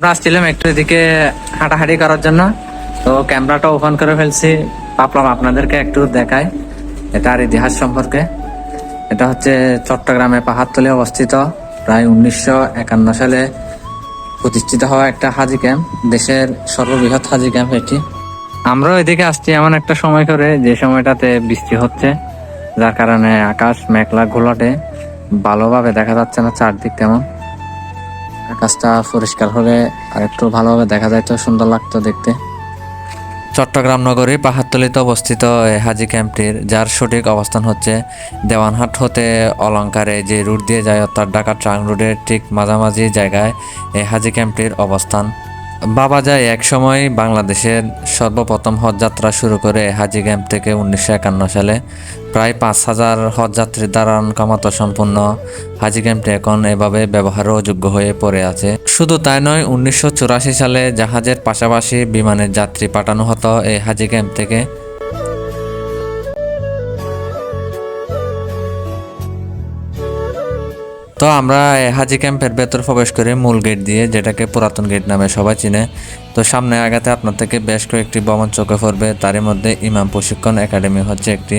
আমরা আসছিলাম একটু এদিকে হাঁটাহাঁটি করার জন্য। তো ক্যামেরাটা ওপেন করে ফেলছি। ভাবলাম আপনাদেরকে একটু দেখাই। এটার ইতিহাস সম্পর্কে। এটা হচ্ছে চট্টগ্রামে পাহাড়তলে অবস্থিত। প্রায় উনিশশো একান্ন সালে প্রতিষ্ঠিত হওয়া একটা হাজি ক্যাম্প। দেশের সর্ববৃহৎ হাজি ক্যাম্প এটি। আমরাও এদিকে আসছি এমন একটা সময় করে। যে সময়টাতে বৃষ্টি হচ্ছে, যার কারণে আকাশ মেঘলা ঘোলাটে। ভালোভাবে দেখা যাচ্ছে না চারদিক তেমন। আকাশটা পরিষ্কার হলে আর একটু ভালোভাবে দেখা যায় তো, সুন্দর লাগতো দেখতে। চট্টগ্রাম নগরী পাহাড়তলিতে অবস্থিত এই হাজি ক্যাম্পটির, যার সঠিক অবস্থান হচ্ছে দেওয়ানহাট হতে অলঙ্কারে যে রুট দিয়ে যায় অর্থাৎ ঢাকা ট্রাং রোডের ঠিক মাঝামাঝি জায়গায় এই হাজি ক্যাম্পটির অবস্থান। বাবা যায় এক সময় বাংলাদেশের সর্বপ্রথম হজযাত্রা শুরু করে হাজি ক্যাম্প থেকে উনিশশো একান্ন সালে। প্রায় পাঁচ হাজার হজযাত্রীর দ্বারা ক্ষমতা সম্পূর্ণ হাজি ক্যাম্পটি এখন এভাবে ব্যবহারও যোগ্য হয়ে পড়ে আছে। শুধু তাই নয়, উনিশশো সালে জাহাজের পাশাপাশি বিমানের যাত্রী পাঠানো হতো এই হাজি ক্যাম্প থেকে। তো আমরা হাজি ক্যাম্পের ভেতর প্রবেশ করি মূল গেট দিয়ে, যেটাকে পুরাতন গেট নামে সবাই চিনে। তো সামনে আগাতে আপনার থেকে বেশ কয়েকটি ভবন চোখে পড়বে। তারই মধ্যে ইমাম প্রশিক্ষণ একাডেমি হচ্ছে একটি,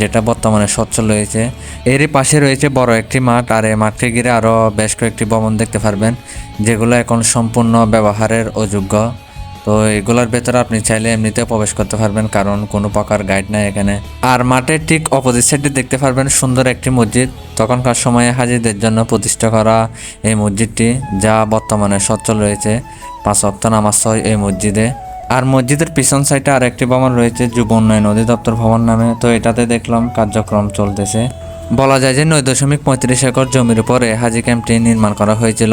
যেটা বর্তমানে সচ্ছল রয়েছে। এরই পাশে রয়েছে বড় একটি মাঠ, আর এই মাঠকে ঘিরে আরও বেশ কয়েকটি ভবন দেখতে পারবেন, যেগুলো এখন সম্পূর্ণ ব্যবহারের অযোগ্য। তো এগুলোর ভেতরে আপনি চাইলে এমনিতে প্রবেশ করতে পারবেন, কারণ কোনো প্রকার গাইড নাই এখানে। আর মাঠের ঠিক অপোজিট সাইডে দেখতে পারবেন সুন্দর একটি মসজিদ। তখনকার সময়ে হাজিদের জন্য প্রতিষ্ঠা করা এই মসজিদটি যা বর্তমানে সচ্ছল রয়েছে। পাঁচ অক্ত নামাজ হয় এই মসজিদে। আর মসজিদের পিছন সাইডে আর একটি ভবন রয়েছে, যুব উন্নয়ন অধিদপ্তর ভবন নামে। তো এটাতে দেখলাম কার্যক্রম চলতেছে। বলা যায় যে নয় দশমিক পঁয়ত্রিশ একর জমির উপরে হাজি ক্যাম্পটি নির্মাণ করা হয়েছিল।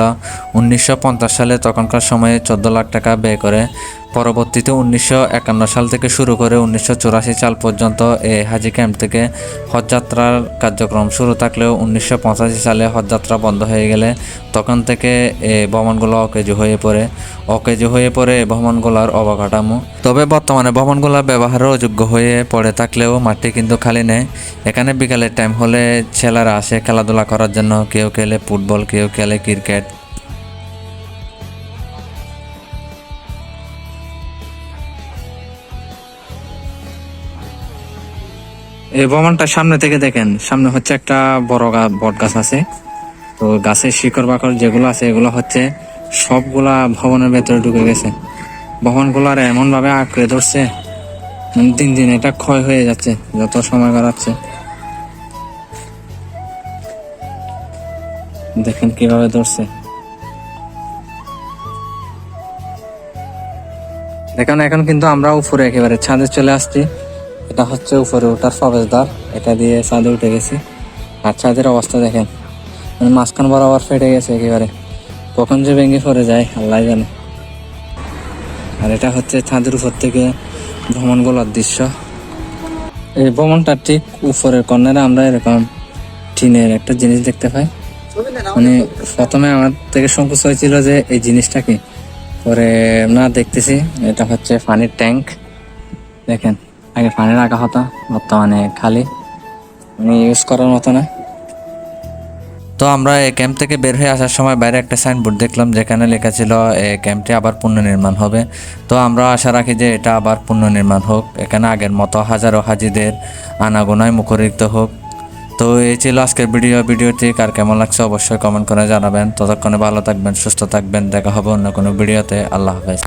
উনিশশো পঞ্চাশ সালে তখনকার সময়ে চোদ্দ লাখ টাকা ব্যয় করে পরবর্তীতে উনিশশো একান্ন সাল থেকে শুরু করে উনিশশো চুরাশি সাল পর্যন্ত এই হাজি ক্যাম্প থেকে হজযাত্রার কার্যক্রম শুরু থাকলেও উনিশশো পঁচাশি সালে হজযাত্রা বন্ধ হয়ে গেলে তখন থেকে এই ভবনগুলো অকেজু হয়ে পড়ে। অকেজু হয়ে পড়ে এই ভবনগুলোর অবকাঠামো। তবে বর্তমানে ভবনগুলো ব্যবহারের অযোগ্য হয়ে পড়ে থাকলেও মাঠটি কিন্তু খালি নেই। এখানে বিকালের টাইম হলে ছেলেরা আসে খেলাধুলা করার জন্য। কেউ খেলে ফুটবল, কেউ খেলে ক্রিকেট। এই ভবনটা সামনে থেকে দেখেন, সামনে হচ্ছে একটা বড় বট গাছ আছে। তো গাছের শিকড় বাকড় যেগুলো আছে, এগুলো হচ্ছে সবগুলা ভবনের ভেতরে ঢুকে গেছে। ভবনগুলার এমন ভাবে আঁকড়ে ধরছে মানে দিন দিন এটা ক্ষয় হয়ে যাচ্ছে, যত সময় গড়াচ্ছে। দেখেন কীভাবে ধরছে। দেখেন, এখন কিন্তু আমরা উপরে একেবারে ছাদে চলে আসছি। এটা হচ্ছে উপরে ওঠার প্রবেশদ্বার এটা দিয়ে ছাদে উঠে গেছি। আর ছাদের অবস্থা দেখেন। মানে মাঝখান বরাবর ফেটে গেছে একেবারে। কখন যে ভেঙে পড়ে যায়, আল্লাহ জানে। আর এটা হচ্ছে ছাদের উপর থেকে ভ্রমণ ভ্রমণগুলোর দৃশ্য। এই ভ্রমণটা ঠিক উপরের কর্নারে আমরা এরকম টিনের একটা জিনিস দেখতে পাই। মানে প্রথমে আমার থেকে সংকোচ হয়েছিল যে এই জিনিসটা কি? পরে না দেখতেছি। এটা হচ্ছে পানির ট্যাঙ্ক। দেখেন। আগে পানি রাখা হতো, বর্তমানে খালি। মানে ইউজ করার মতো না। তো আমরা এই ক্যাম্প থেকে বের হয়ে আসার সময় বাইরে একটা সাইনবোর্ড দেখলাম, যেখানে লেখা ছিল এই ক্যাম্পটি আবার পুনর্নির্মাণ হবে। তো আমরা আশা রাখি যে এটা আবার পুনর্নির্মাণ হোক। এখানে আগের মতো হাজারো হাজিদের আনাগোনায় মুখরিত হোক। তো এই ছিল আজকের ভিডিও। ভিডিওটি কার কেমন লাগছে অবশ্যই কমেন্ট করে জানাবেন। ততক্ষণে ভালো থাকবেন, সুস্থ থাকবেন। দেখা হবে অন্য কোনো ভিডিওতে। আল্লাহ হাফেজ।